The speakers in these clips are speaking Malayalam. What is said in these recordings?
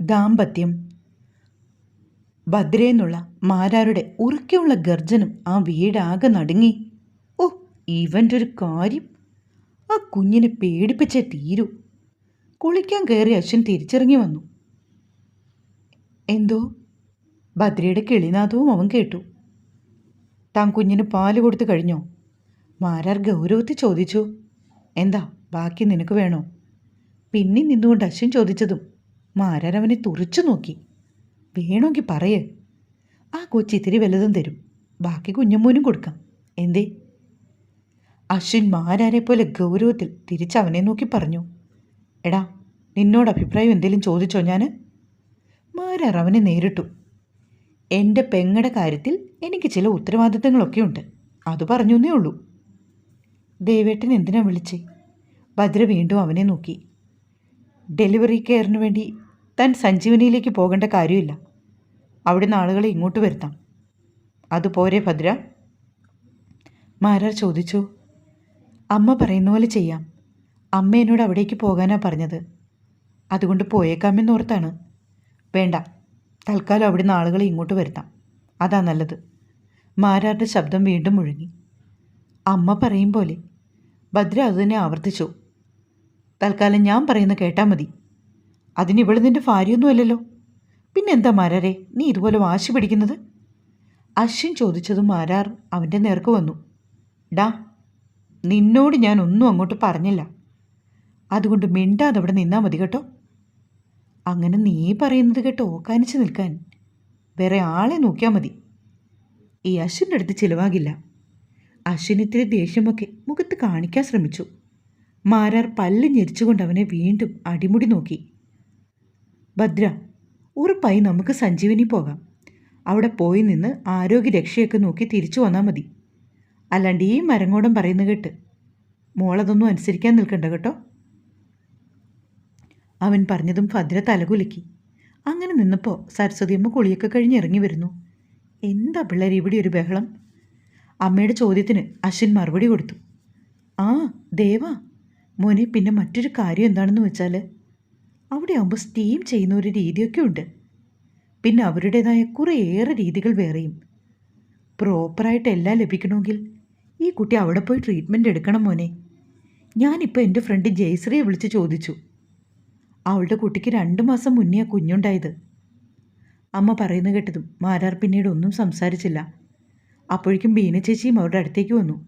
ദാമ്പത്യം. ഭദ്രയെന്നുള്ള മാരാരുടെ ഉറുക്കെയുള്ള ഗർജനം ആ വീടാകെ നടുങ്ങി. ഓ ഇവന്റെ ഒരു കാര്യം. ആ കുഞ്ഞിനെ പേടിപ്പിച്ചേ തീരൂ. കുളിക്കാൻ കയറി അശ്വൻ തിരിച്ചിറങ്ങി വന്നു. എന്തോ? ഭദ്രയുടെ കിളിനാഥവും അവൻ കേട്ടു. താൻ കുഞ്ഞിന് പാൽ കൊടുത്തു കഴിഞ്ഞോ? മാരാർ ഗൗരവത്തിൽ ചോദിച്ചു. എന്താ ബാക്കി നിനക്ക് വേണോ? പിന്നെ നിന്നുകൊണ്ട് അശ്വൻ ചോദിച്ചതും മാരാർ അവനെ തുറച്ചു നോക്കി. വേണമെങ്കിൽ പറയേ. ആ കൊച്ചി ഇത്തിരി വലുതും തരും. ബാക്കി കുഞ്ഞമ്മൂനും കൊടുക്കാം. എന്തേ? അശ്വിൻ മാരാരെ പോലെ ഗൗരവത്തിൽ തിരിച്ചവനെ നോക്കി പറഞ്ഞു. എടാ നിന്നോട് അഭിപ്രായം എന്തെങ്കിലും ചോദിച്ചോ ഞാൻ മാരാർ അവനെ നേരിട്ടു. എന്റെ പെങ്ങടെ കാര്യത്തിൽ എനിക്ക് ചില ഉത്തരവാദിത്തങ്ങളൊക്കെ ഉണ്ട്. അത് പറഞ്ഞു എന്നേ ഉള്ളൂ. ദേവേട്ടൻ എന്തിനാ വിളിച്ചേ? ഭദ്ര വീണ്ടും അവനെ നോക്കി. ഡെലിവറി കെയറിന് വേണ്ടി താൻ സഞ്ജീവനിയിലേക്ക് പോകേണ്ട കാര്യമില്ല. അവിടുന്ന് ആളുകളെ ഇങ്ങോട്ട് വരുത്താം. അതുപോരെ ഭദ്ര? മാരാർ ചോദിച്ചു. അമ്മ പറയുന്ന പോലെ ചെയ്യാം. അമ്മ എന്നോട് അവിടേക്ക് പോകാനാ പറഞ്ഞത്. അതുകൊണ്ട് പോയേക്കാമെന്നോർത്താണ് വേണ്ട. തൽക്കാലം അവിടുന്ന് ആളുകളെ ഇങ്ങോട്ട് വരുത്താം. അതാ നല്ലത്. മാരാരുടെ ശബ്ദം വീണ്ടും മുഴങ്ങി. അമ്മ പറയും പോലെ. ഭദ്ര അതുതന്നെ ആവർത്തിച്ചു. തൽക്കാലം ഞാൻ പറയുന്ന കേട്ടാൽ മതി. അതിന് ഇവൾ നിന്റെ ഭാര്യയൊന്നുമല്ലല്ലോ പിന്നെന്താ മാരാരെ നീ ഇതുപോലെ വാശി പിടിക്കുന്നത്? അശ്വിൻ ചോദിച്ചതും മാരാർ അവന്റെ നേർക്ക് വന്നു. ഡാ നിന്നോട് ഞാൻ ഒന്നും അങ്ങോട്ട് പറഞ്ഞില്ല. അതുകൊണ്ട് മിണ്ടാതെ അവിടെ നിന്നാൽ മതി കേട്ടോ. അങ്ങനെ നീ പറയുന്നത് കേട്ട് ഓക്കാനിച്ച് നിൽക്കാൻ വേറെ ആളെ നോക്കിയാൽ മതി. ഈ അശ്വിന്റെ അടുത്ത് ചിലവാകില്ല. അശ്വിൻ ഇത്തിരി ദേഷ്യമൊക്കെ മുഖത്ത് കാണിക്കാൻ ശ്രമിച്ചു. മാരാർ പല്ല് ഞെരിച്ചുകൊണ്ട് അവനെ വീണ്ടും അടിമുടി നോക്കി. ഭദ്ര ഉറപ്പായി നമുക്ക് സഞ്ജീവനി പോകാം. അവിടെ പോയി നിന്ന് ആരോഗ്യ രക്ഷയൊക്കെ നോക്കി തിരിച്ചു വന്നാൽ മതി. അല്ലാണ്ട് ഈ മരങ്ങോടം പറയുന്ന കേട്ട് മോളതൊന്നും അനുസരിക്കാൻ നിൽക്കണ്ട കേട്ടോ. അവൻ പറഞ്ഞതും ഭദ്ര തലകുലുക്കി അങ്ങനെ നിന്നപ്പോൾ സരസ്വതിയമ്മ കുളിയൊക്കെ കഴിഞ്ഞ് ഇറങ്ങി വരുന്നു. എന്താ പിള്ളേർ ഇവിടെ ഒരു ബഹളം? അമ്മയുടെ ചോദ്യത്തിന് അശ്വിൻ മറുപടി കൊടുത്തു. ആ ദേവാ മോനെ പിന്നെ മറ്റൊരു കാര്യം എന്താണെന്ന് വെച്ചാൽ അവിടെ ആകുമ്പോൾ സ്റ്റീം ചെയ്യുന്ന ഒരു രീതിയൊക്കെ ഉണ്ട്. പിന്നെ അവരുടേതായ കുറേയേറെ രീതികൾ വേറെയും. പ്രോപ്പറായിട്ട് എല്ലാം ലഭിക്കണമെങ്കിൽ ഈ കുട്ടി അവിടെ പോയി ട്രീറ്റ്മെന്റ് എടുക്കണം മോനെ. ഞാനിപ്പോൾ എന്റെ ഫ്രണ്ട് ജയശ്രീയെ വിളിച്ച് ചോദിച്ചു. അവളുടെ കുട്ടിക്ക് രണ്ട് മാസം മുന്നേ കുഞ്ഞുണ്ടായത്. അമ്മ പറയുന്ന കേട്ടതും മാരാർ പിന്നീട് ഒന്നും സംസാരിച്ചില്ല. അപ്പോഴേക്കും ബീന ചേച്ചിയും അവരുടെ അടുത്തേക്ക് വന്നു.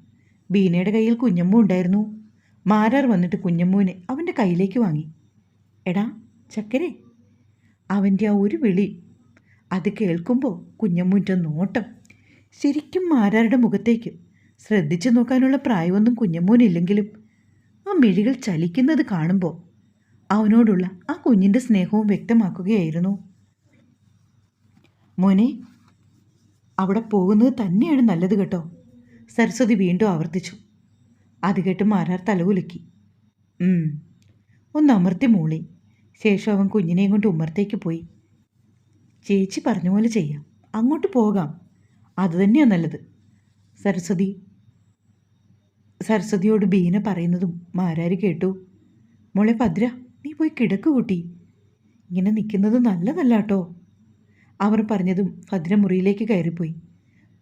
ബീനയുടെ കയ്യിൽ കുഞ്ഞമ്മ ഉണ്ടായിരുന്നു. മാരാർ വന്നിട്ട് കുഞ്ഞമ്മൂനെ അവന്റെ കയ്യിലേക്ക് വാങ്ങി. എടാ ചക്കരെ അവന്റെ ആ ഒരു വിളി അത് കേൾക്കുമ്പോൾ കുഞ്ഞമ്മൂന്റെ നോട്ടം ശരിക്കും മാരാരുടെ മുഖത്തേക്ക്. ശ്രദ്ധിച്ചു നോക്കാനുള്ള പ്രായമൊന്നും കുഞ്ഞമ്മൂനില്ലെങ്കിലും ആ മിഴികൾ ചലിക്കുന്നത് കാണുമ്പോൾ അവനോടുള്ള ആ കുഞ്ഞിന്റെ സ്നേഹവും വ്യക്തമാക്കുകയായിരുന്നു. മോനെ അവിടെ പോകുന്നത് തന്നെയാണ് നല്ലത് കേട്ടോ സരസ്വതി വീണ്ടും ആവർത്തിച്ചു. അത് കേട്ട് മാരാർ തലകുലുക്കി. ഒന്ന് അമർത്തി മൂളി. ശേഷം അവൻ കുഞ്ഞിനെയും കൊണ്ട് ഉമ്മർത്തേക്ക് പോയി. ചേച്ചി പറഞ്ഞ പോലെ ചെയ്യാം. അങ്ങോട്ട് പോകാം. അത് തന്നെയാണ് നല്ലത്. സരസ്വതി. സരസ്വതിയോട് ബീന പറയുന്നതും മാരാര് കേട്ടു. മോളെ ഭദ്ര നീ പോയി കിടക്ക് കൂട്ടി. ഇങ്ങനെ നിൽക്കുന്നത് നല്ലതല്ല കേട്ടോ അവർ പറഞ്ഞതും ഭദ്ര മുറിയിലേക്ക് കയറിപ്പോയി.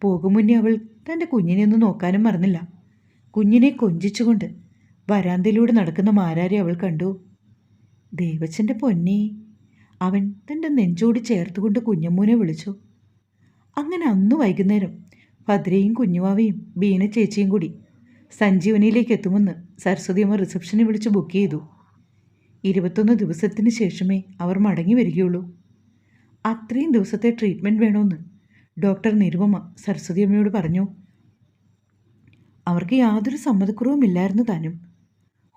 പോകും മുന്നേ അവൾ തന്റെ കുഞ്ഞിനെ ഒന്ന് നോക്കാനും മറന്നില്ല. കുഞ്ഞിനെ കൊഞ്ചിച്ചുകൊണ്ട് വരാന്തയിലൂടെ നടക്കുന്ന മാരാരെ അവൾ കണ്ടു. ദേവച്ചന്റെ പൊന്നെ അവൻ തന്റെ നെഞ്ചോട് ചേർത്തുകൊണ്ട് കുഞ്ഞമ്മൂനെ വിളിച്ചു. അങ്ങനെ അന്ന് വൈകുന്നേരം ഭദ്രയും കുഞ്ഞുവാവയും ബീന ചേച്ചിയും കൂടി സഞ്ജീവനിയിലേക്ക് എത്തുമെന്ന് സരസ്വതിയമ്മ റിസപ്ഷനെ വിളിച്ച് ബുക്ക് ചെയ്തു. ഇരുപത്തൊന്ന് ദിവസത്തിന് ശേഷമേ അവർ മടങ്ങി വരികയുള്ളൂ. അത്രയും ദിവസത്തെ ട്രീറ്റ്മെന്റ് വേണമെന്ന് ഡോക്ടർ നിരുപമ സരസ്വതിയമ്മയോട് പറഞ്ഞു. അവർക്ക് യാതൊരു സമ്മതക്കുറവുമില്ലായിരുന്നു താനും.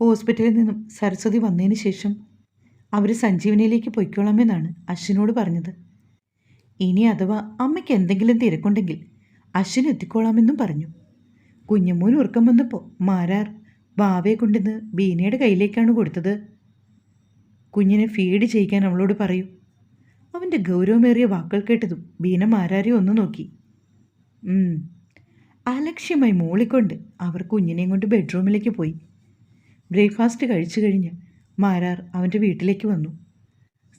ഹോസ്പിറ്റലിൽ നിന്നും സരസ്വതി വന്നതിന് ശേഷം അവർ സഞ്ജീവനിയിലേക്ക് പൊയ്ക്കോളാമെന്നാണ് അശ്വിനോട് പറഞ്ഞത്. ഇനി അഥവാ അമ്മയ്ക്ക് എന്തെങ്കിലും തിരക്കുണ്ടെങ്കിൽ അശ്വിൻ എത്തിക്കോളാമെന്നും പറഞ്ഞു. കുഞ്ഞമ്മൂൻ ഉറക്കം വന്നപ്പോൾ മാരാർ ബാവയെ കൊണ്ടുവന്ന് ബീനയുടെ കയ്യിലേക്കാണ് കൊടുത്തത്. കുഞ്ഞിനെ ഫീഡ് ചെയ്യിക്കാൻ അവളോട് പറയൂ. അവന്റെ ഗൗരവമേറിയ വാക്കുകൾ കേട്ടതും ബീന മാരാരെ ഒന്ന് നോക്കി. അലക്ഷ്യമായി മൂളിക്കൊണ്ട് അവർ കുഞ്ഞിനെയും കൊണ്ട് ബെഡ്റൂമിലേക്ക് പോയി. ബ്രേക്ക്ഫാസ്റ്റ് കഴിച്ചു കഴിഞ്ഞ് മാരാർ അവന്റെ വീട്ടിലേക്ക് വന്നു.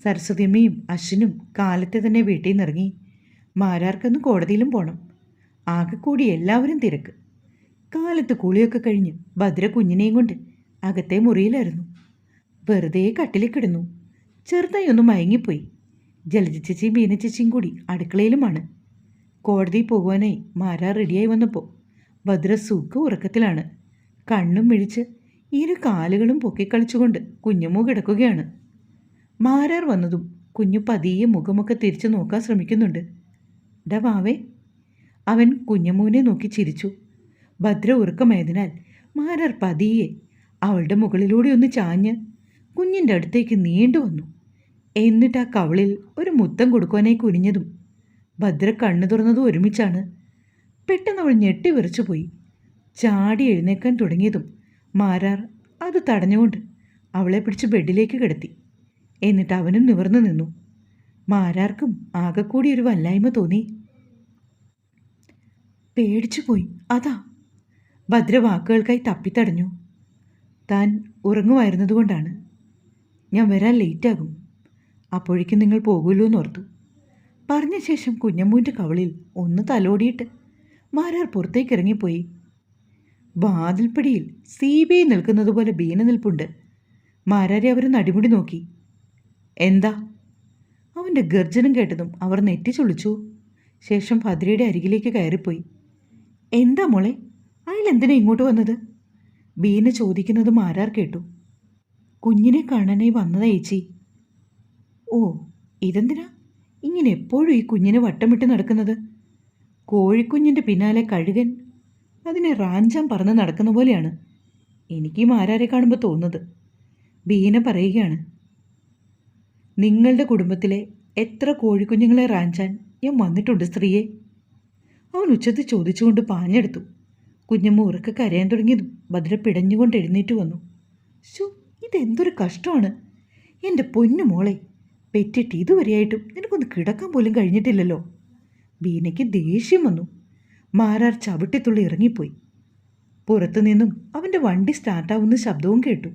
സരസ്വതിയമ്മയും അശ്വിനും കാലത്തെ തന്നെ വീട്ടിൽ നിന്നിറങ്ങി മാരാർക്കൊന്ന് കോടതിയിലും പോകണം കൂടി എല്ലാവരും തിരക്ക്. കാലത്ത് കുളിയൊക്കെ കഴിഞ്ഞ് ഭദ്ര കുഞ്ഞിനെയും കൊണ്ട് അകത്തെ മുറിയിലായിരുന്നു. വെറുതെ കട്ടിലിൽ കിടന്നു. ചെറുതായി ഒന്ന് മയങ്ങിപ്പോയി. ജലജ ചേച്ചിയും കൂടി അടുക്കളയിലുമാണ്. കോടതിയിൽ പോകുവാനായി മാരാ റെഡിയായി വന്നപ്പോൾ ഭദ്ര സുഖ ഉറക്കത്തിലാണ്. കണ്ണും മിഴിച്ച് ഇരു കാലുകളും പൊക്കിക്കളിച്ചുകൊണ്ട് കുഞ്ഞുമു കിടക്കുകയാണ്. മാരാർ വന്നതും കുഞ്ഞു പതിയെ മുഖമൊക്കെ തിരിച്ചു നോക്കാൻ ശ്രമിക്കുന്നുണ്ട്. ഡവാവേ വാവേ അവൻ കുഞ്ഞമ്മൂനെ നോക്കി ചിരിച്ചു. ഭദ്ര ഉറക്കമായതിനാൽ മാരാർ പതിയെ അവളുടെ മുകളിലൂടെ ഒന്ന് ചാഞ്ഞ് കുഞ്ഞിന്റെ അടുത്തേക്ക് നീണ്ടു വന്നു എന്നിട്ട് ആ കവളിൽ ഒരു മുത്തം കൊടുക്കുവാനായി കുനിഞ്ഞതും ഭദ്ര കണ്ണു തുറന്നതും ഒരുമിച്ചാണ്. പെട്ടെന്ന് അവൾ ഞെട്ടി വിറച്ചുപോയി ചാടി എഴുന്നേക്കാൻ തുടങ്ങിയതും മാരാർ അത് തടഞ്ഞുകൊണ്ട് അവളെ പിടിച്ച് ബെഡിലേക്ക് കിടത്തി. എന്നിട്ട് അവനും നിവർന്നു നിന്നു. മാരാർക്കും ആകെക്കൂടി ഒരു വല്ലായ്മ തോന്നി. പേടിച്ചു പോയി. അതാ. ഭദ്ര വാക്കുകൾക്കായി തപ്പിത്തടഞ്ഞു. താൻ ഉറങ്ങുമായിരുന്നതുകൊണ്ടാണ്. ഞാൻ വരാൻ ലേറ്റാകും. അപ്പോഴേക്കും നിങ്ങൾ പോകുമല്ലോ എന്നോർത്തു പറഞ്ഞ ശേഷം കുഞ്ഞമ്മൂന്റെ കവളിൽ ഒന്ന് തലോടിയിട്ട് മാരാർ പുറത്തേക്ക് ഇറങ്ങിപ്പോയി. വാതിൽപ്പടിയിൽ സി ബി ഐ നിൽക്കുന്നത് പോലെ ബീന നിൽപ്പുണ്ട്. മാരാരെ അവർ നടിമുടി നോക്കി. എന്താ? അവന്റെ ഗർജനം കേട്ടതും അവർ നെറ്റി ചൊളിച്ചു. ശേഷം ഭദ്രയുടെ അരികിലേക്ക് കയറിപ്പോയി. എന്താ മോളെ? അയാൾ എന്തിനാ ഇങ്ങോട്ട് വന്നത്? ബീന ചോദിക്കുന്നത് മാരാർ കേട്ടു. കുഞ്ഞിനെ കാണാനായി വന്നതാ ചേച്ചി ഓ ഇതെന്തിനാ? ഇങ്ങനെ എപ്പോഴും ഈ കുഞ്ഞിനെ വട്ടമിട്ട് നടക്കുന്നത്? കോഴിക്കുഞ്ഞിന്റെ പിന്നാലെ കഴുകൻ അതിനെ റാഞ്ചാൻ പറന്ന് നടക്കുന്ന പോലെയാണ്. എനിക്ക് ഈ മാരാരെ കാണുമ്പോൾ തോന്നുന്നത്. ബീന പറയുകയാണ് നിങ്ങളുടെ കുടുംബത്തിലെ എത്ര കോഴിക്കുഞ്ഞുങ്ങളെ റാഞ്ചാൻ ഞാൻ വന്നിട്ടുണ്ട് സ്ത്രീയെ? അവൻ ഉച്ചത്തിൽ ചോദിച്ചുകൊണ്ട് പാഞ്ഞെടുത്തു. കുഞ്ഞമ്മ ഉറക്കെ കരയാൻ തുടങ്ങിയതും ഭദ്ര പിടഞ്ഞുകൊണ്ട് എഴുന്നേറ്റ് വന്നു. ശോ ഇതെന്തൊരു കഷ്ടമാണ്. എന്റെ പൊന്നു മോളെ പെറ്റിട്ട് ഇതുവരെയായിട്ടും നിനക്കൊന്ന് കിടക്കാൻ പോലും കഴിഞ്ഞിട്ടില്ലല്ലോ. ബീനയ്ക്ക് ദേഷ്യം വന്നു. മാരാർ ചവിട്ടിത്തുള്ളി ഇറങ്ങിപ്പോയി. പുറത്തുനിന്നും അവന്റെ വണ്ടി സ്റ്റാർട്ടാവുന്ന ശബ്ദവും കേട്ടു.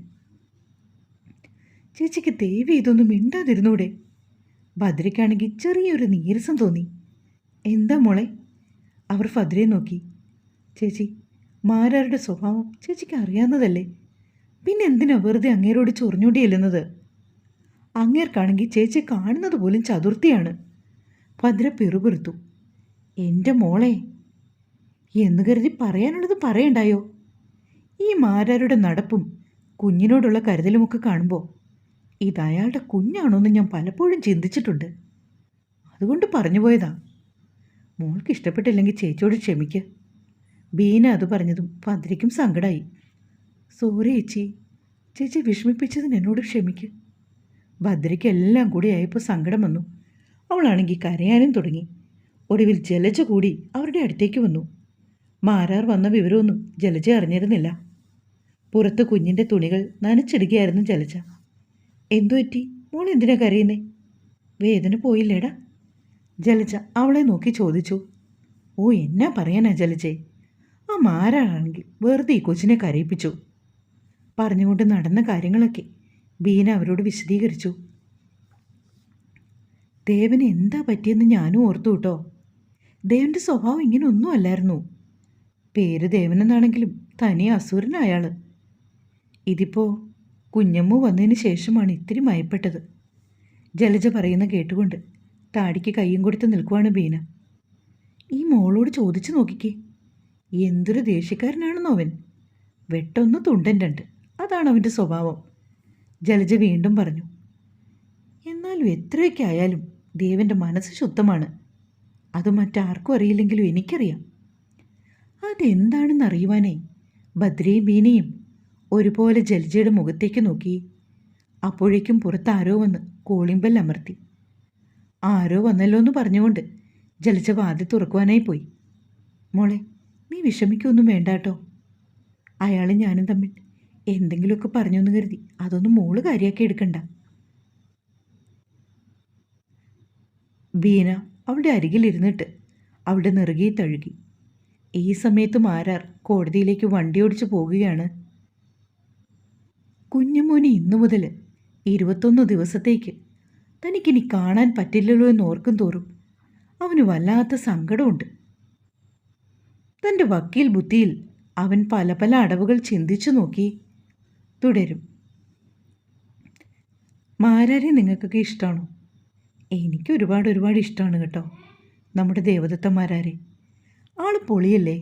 ചേച്ചിക്ക് ദേവി ഇതൊന്നും മിണ്ടാതിരുന്നൂടെ? ഭദ്രയ്ക്കാണെങ്കിൽ ചെറിയൊരു നീരസം തോന്നി. എന്താ മോളെ? അവർ ഭദ്രയെ നോക്കി. ചേച്ചി മാരാരുടെ സ്വഭാവം ചേച്ചിക്ക് അറിയാവുന്നതല്ലേ? പിന്നെ എന്തിനാ വെറുതെ അങ്ങേരോട് ചൊറിഞ്ഞോണ്ടി ചെല്ലുന്നത് അങ്ങേർക്കാണെങ്കിൽ ചേച്ചി കാണുന്നത് പോലും ചതുർത്ഥിയാണ്. ഭദ്ര പിറുപിറുത്തു എന്റെ മോളെ എന്ന് കരുതി പറയാനുള്ളത് പറയണ്ടായോ? ഈ മാരാരുടെ നടപ്പും കുഞ്ഞിനോടുള്ള കരുതലുമൊക്കെ കാണുമ്പോൾ ഇതയാളുടെ കുഞ്ഞാണോന്ന് ഞാൻ പലപ്പോഴും ചിന്തിച്ചിട്ടുണ്ട്. അതുകൊണ്ട് പറഞ്ഞു പോയതാ. മോൾക്ക് ഇഷ്ടപ്പെട്ടില്ലെങ്കിൽ ചേച്ചിയോട് ക്ഷമിക്ക്. ബീന അത് പറഞ്ഞതും ഭദ്രയ്ക്കും സങ്കടമായി സോറി ചേച്ചി ചേച്ചി വിഷമിപ്പിച്ചതിന് എന്നോട് ക്ഷമിക്ക്. ഭദ്രയ്ക്ക് എല്ലാം കൂടി ആയപ്പോൾ സങ്കടം വന്നു. അവളാണെങ്കിൽ കരയാനും തുടങ്ങി. ഒടുവിൽ ജലജ കൂടി അവരുടെ അടുത്തേക്ക് വന്നു. മാരാർ വന്ന വിവരമൊന്നും ജലജ അറിഞ്ഞിരുന്നില്ല. പുറത്ത് കുഞ്ഞിന്റെ തുണികൾ നനച്ചിടുകയായിരുന്നു ജലജ. എന്തു പറ്റി? മോൾ എന്തിനാ കരയുന്നേ? വേദന പോയില്ലേടാ? ജലജ അവളെ നോക്കി ചോദിച്ചു. ഓ എന്നാ പറയാനാ ജലജേ? ആ മാരാണെങ്കിൽ വെറുതെ ഈ കൊച്ചിനെ കരയിപ്പിച്ചു. പറഞ്ഞുകൊണ്ട് നടന്ന കാര്യങ്ങളൊക്കെ ബീന അവരോട് വിശദീകരിച്ചു. ദേവന് എന്താ പറ്റിയെന്ന് ഞാനും ഓർത്തു കേട്ടോ ദേവന്റെ സ്വഭാവം ഇങ്ങനെ ഒന്നും അല്ലായിരുന്നു. പേര് ദേവനെന്നാണെങ്കിലും തനി അസുരൻ അയാൾ ഇതിപ്പോൾ കുഞ്ഞമ്മു വന്നതിന് ശേഷമാണ് ഇത്തിരി മയപ്പെട്ടത്. ജലജ പറയുന്ന കേട്ടുകൊണ്ട് താടിക്ക് കയ്യും കൊടുത്ത് നിൽക്കുവാണ് ബീന. ഈ മോളോട് ചോദിച്ചു നോക്കിക്കേ. എന്തൊരു ദേഷ്യക്കാരനാണെന്നോ അവൻ. വെട്ടൊന്ന് തുണ്ടൻ രണ്ട്. അതാണ് അവന്റെ സ്വഭാവം. ജലജ വീണ്ടും പറഞ്ഞു എന്നാലും എത്രയൊക്കെ ആയാലും ദേവന്റെ മനസ്സ് ശുദ്ധമാണ്. അത് മറ്റാർക്കും അറിയില്ലെങ്കിലും എനിക്കറിയാം. അതെന്താണെന്ന് അറിയുവാനേ ഭദ്രയും ബീനയും ഒരുപോലെ ജലജയുടെ മുഖത്തേക്ക് നോക്കി. അപ്പോഴേക്കും പുറത്ത് ആരോ വന്ന് കോളിംഗ് അമർത്തി. ആരോ വന്നല്ലോ എന്ന് പറഞ്ഞുകൊണ്ട് ജലജ വാതി തുറക്കുവാനായി പോയി. മോളെ നീ വിഷമിക്കൊന്നും വേണ്ട കേട്ടോ അയാളും ഞാനും തമ്മിൽ എന്തെങ്കിലുമൊക്കെ പറഞ്ഞൊന്ന് കരുതി. അതൊന്നും മോൾ കാര്യമാക്കി എടുക്കണ്ട. ബീന അവളുടെ അരികിലിരുന്നിട്ട് അവളുടെ നിറുകി തഴുകി. ഈ സമയത്ത് മാരാർ കോടതിയിലേക്ക് വണ്ടി ഓടിച്ചു പോകുകയാണ്. കുഞ്ഞുമോന് ഇന്നു മുതൽ ഇരുപത്തൊന്ന് ദിവസത്തേക്ക് തനിക്കിനി കാണാൻ പറ്റില്ലല്ലോ എന്ന് ഓർക്കും തോറും അവന് വല്ലാത്ത സങ്കടമുണ്ട്. തന്റെ വക്കീൽ ബുദ്ധിയിൽ അവൻ പല പല അടവുകൾ ചിന്തിച്ചു നോക്കി. തുടരും. മാരാരെ നിങ്ങൾക്കൊക്കെ ഇഷ്ടമാണോ? എനിക്ക് ഒരുപാട് ഒരുപാട് ഇഷ്ടമാണ് കേട്ടോ. നമ്മുടെ ദേവദത്തന്മാരാരെ. ആൾ പൊളിയല്ലേ?